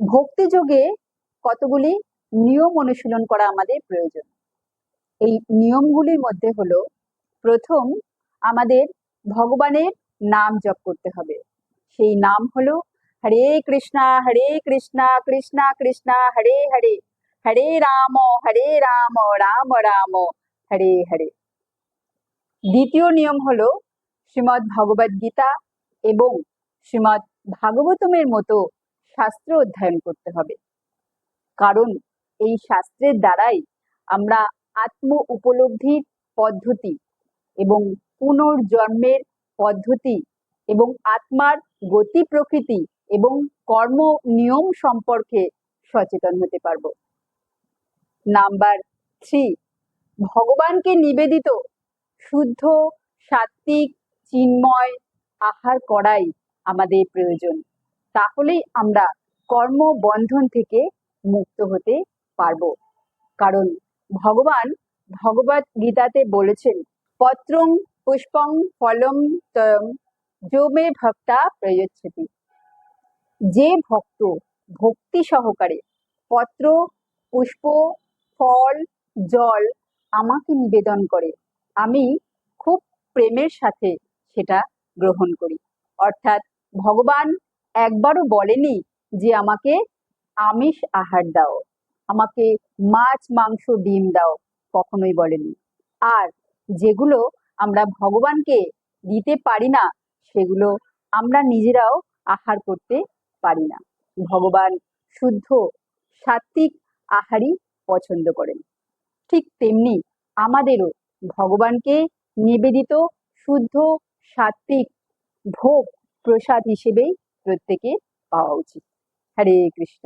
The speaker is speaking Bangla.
ভক্তিযোগে কতগুলি নিয়ম অনুশীলন করা আমাদের প্রয়োজন? এই নিয়মগুলির মধ্যে হলো, প্রথম, আমাদের ভগবানের নাম জপ করতে হবে। সেই নাম হলো হরে কৃষ্ণা হরে কৃষ্ণা কৃষ্ণা কৃষ্ণা, হরে হরে। হরে রাম হরে রাম রাম রাম, হরে হরে। দ্বিতীয় নিয়ম হলো, শ্রীমদ্ ভগবদ গীতা এবং শ্রীমদ্ ভাগবতমের মতো শাস্ত্র অধ্যয়ন করতে হবে। কারণ এই শাস্ত্রের দ্বারাই আমরা আত্ম উপলব্ধির পদ্ধতি এবং পুনর্জন্মের পদ্ধতি এবং আত্মার গতি প্রকৃতি এবং কর্ম নিয়ম সম্পর্কে সচেতন হতে পারব। নাম্বার থ্রি, ভগবানকে নিবেদিত, শুদ্ধ সাত্বিক চিন্ময় আহার করাই আমাদের প্রয়োজন। তাহলেই আমরা কর্মবন্ধন থেকে মুক্ত হতে পারব। কারণ ভগবান ভগবত গীতাতে বলেছেন, পত্রং পুষ্পং ফলম তয়ম যোমে ভক্তা প্রয়োচ্ছতি যে ভক্ত ভক্তি সহকারে পত্র, পুষ্প, ফল, জল আমাকে নিবেদন করে, আমি খুব প্রেমের সাথে সেটা গ্রহণ করি। অর্থাৎ ভগবান একবারও বলেনি যে আমাকে আমিষ আহার দাও, আমাকে মাছ, মাংস, ডিম দাও, কখনোই বলেনি। আর যেগুলো আমরা ভগবানকে দিতে পারি না, সেগুলো আমরা নিজেরাও আহার করতে পারি না। ভগবান শুদ্ধ সাত্বিক আহারই পছন্দ করেন। ঠিক তেমনি আমাদেরও ভগবানকে নিবেদিত, শুদ্ধ সাত্বিক ভোগ প্রসাদ হিসেবেই প্রত্যেকে পাওয়া উচিত। হরে কৃষ্ণ।